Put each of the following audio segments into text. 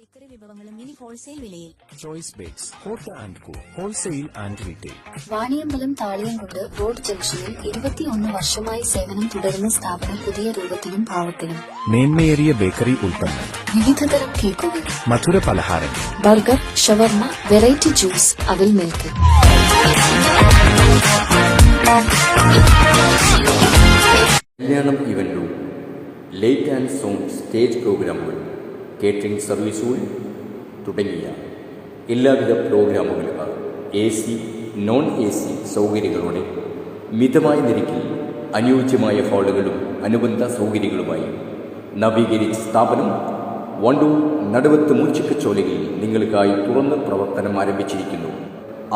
Bakery വിഭവങ്ങളും ഇനി wholesale വിലയിൽ. Choice bakes hot and co wholesale and retail Vaniyambalam Thaliyamkund road ജംഗ്ഷനിൽ ഇരുപത്തിയൊന്ന് വർഷമായി സേവനം തുടരുന്ന സ്ഥാപനം പുതിയ രൂപത്തിലും ഭാവത്തിലും മേന്മയേറിയ ബേക്കറി ഉൽപ്പന്നങ്ങൾ വിവിധതരം കേക്കുകൾ. മധുര പലഹാരങ്ങൾ ബർഗർ ഷവർമ വെറൈറ്റി ജ്യൂസ് അവിൽ മിൽക്ക്. കല്യാണം ഇവന്റും ലേറ്റ് ആൻഡ് സോങ് സ്റ്റേജ് പ്രോഗ്രാമുകൾ. കേറ്ററിംഗ് സർവീസുകൾ തുടങ്ങിയ എല്ലാവിധ പ്രോഗ്രാമുകളും A C non A C സൗകര്യങ്ങളോടെ മിതമായ നിരക്കിൽ അനുയോജ്യമായ ഹാളുകളും അനുബന്ധ സൗകര്യങ്ങളുമായി നവീകരിച്ച സ്ഥാപനം വണ്ടൂർ നടുവത്ത് മൂച്ചിക്കച്ചോലയിൽ നിങ്ങൾക്കായി തുറന്ന് പ്രവർത്തനം ആരംഭിച്ചിരിക്കുന്നു.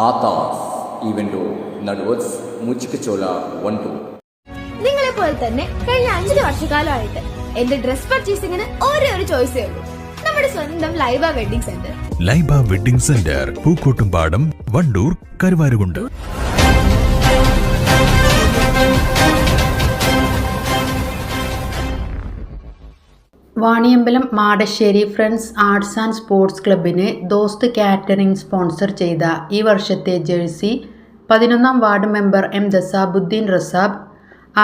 ആതാസ് ഇവന്റോ നടുവത്സ് മൂച്ചിക്കച്ചോല വണ്ടൂർ. നിങ്ങളെ പോലെ തന്നെ കഴിഞ്ഞ അഞ്ചര വർഷക്കാലമായിട്ട് എന്റെ ഡ്രസ് പർച്ചേസിംഗിന് ഒരേ ഒരു ചോയ്സേ ഉള്ളൂ. നമ്മുടെ സ്വന്തം Laiba wedding centre. Laiba wedding centre Pookkottumpadam Wandoor Karuvarakundu. Vaniyambalam Madassery friends arts and sports ക്ലബിന് ദോസ്ത് കാറ്ററിംഗ് സ്പോൺസർ ചെയ്ത ഈ വർഷത്തെ ജേഴ്സി പതിനൊന്നാം ward member M ദസാബുദ്ദീൻ റസാബ്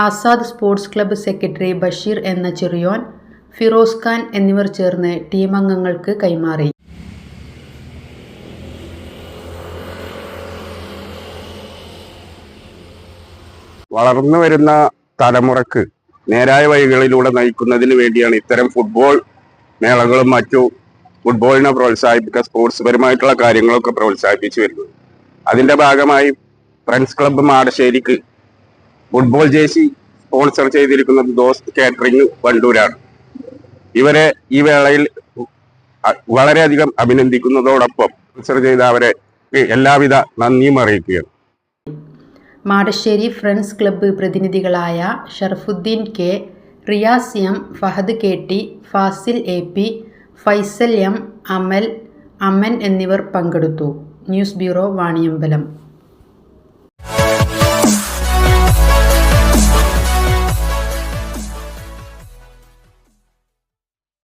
Azad sports club secretary Basheer എന്ന ചെറിയോൻ ഫിറോസ് ഖാൻ എന്നിവർ ചേർന്ന് ടീം അംഗങ്ങൾക്ക് കൈമാറി. വളർന്നു വരുന്ന തലമുറയ്ക്ക് നേരായ വഴികളിലൂടെ നയിക്കുന്നതിന് വേണ്ടിയാണ് ഇത്തരം ഫുട്ബോൾ മേളകളും മറ്റു ഫുട്ബോളിനെ പ്രോത്സാഹിപ്പിക്കുക സ്പോർട്സ് പരമായിട്ടുള്ള കാര്യങ്ങളൊക്കെ പ്രോത്സാഹിപ്പിച്ചു വരുന്നത്. അതിന്റെ ഭാഗമായി ഫ്രണ്ട്സ് ക്ലബ്ബ് മാടശ്ശേരിക്ക് ഫുട്ബോൾ ജേഴ്സി സ്പോൺസർ ചെയ്തിരിക്കുന്നത് ദോസ് കാറ്ററിംഗ് വണ്ടൂരാണ്. ഇവരെ ഈ വേളയിൽ വളരെയധികം അഭിനന്ദിക്കുന്നതോടൊപ്പം സ്പോൺസർ ചെയ്ത അവരെ എല്ലാവിധ നന്ദിയും അറിയിക്കുകയാണ്. Madassery friends club പ്രതിനിധികളായ Sharafuddeen K Riyas M Fahad K T Fasil A P Faisal M Amal Aman എന്നിവർ പങ്കെടുത്തു. News bureau Vaniyambalam.